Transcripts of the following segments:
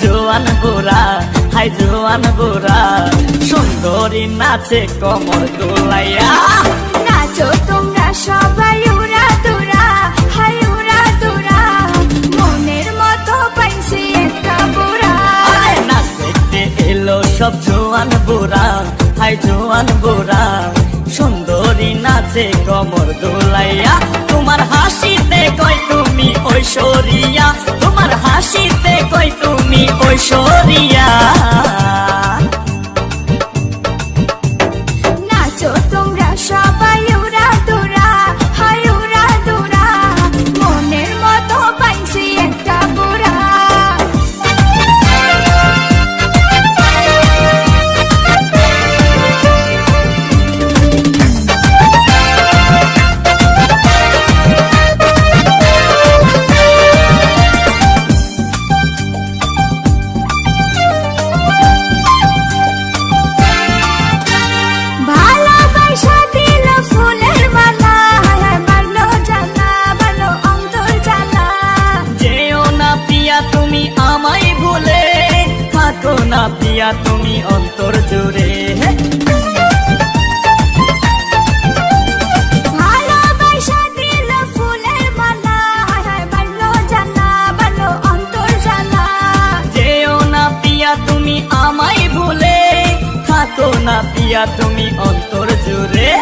জোয়ান বুড়া হাই জোয়ান বুড়া সুন্দরী নাচে কমর দোলাইয়া। নাচো তোমরা সবাই উড়া দুরা হাই উড়া দুরা মনের মতো পাইছি একটা বুড়া। নাচ দেখতে এলো সব জোয়ান বুড়া হাই জোয়ান বুড়া সুন্দরী নাচে কমর দোলাইয়া। তোমার হাসিতে কই তুমি ঐশ্বরিয়া তোমার হাসিতে কই তুমি ঐশ্বরিয়া থাকো না পিয়া তুমি অন্তর জুড়ে। তুমি আমায় ভুলে থাকো না পিয়া তুমি অন্তর জুড়ে।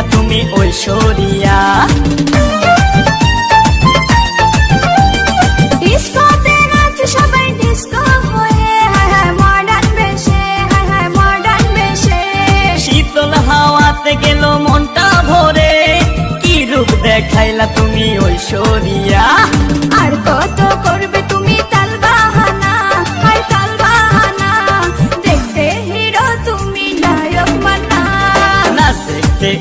দেখাইলা তুমি ঐশ্বরিয়া ডিস্কোতে নাচে সবাই ডিস্কো হয়ে মডার্ন বেশে মডার্ন বেশে। শীতল হাওয়াতে গেল মনটা ভরে কি রূপ দেখাইলা তুমি ঐশ্বরিয়া আর কত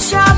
sunshine.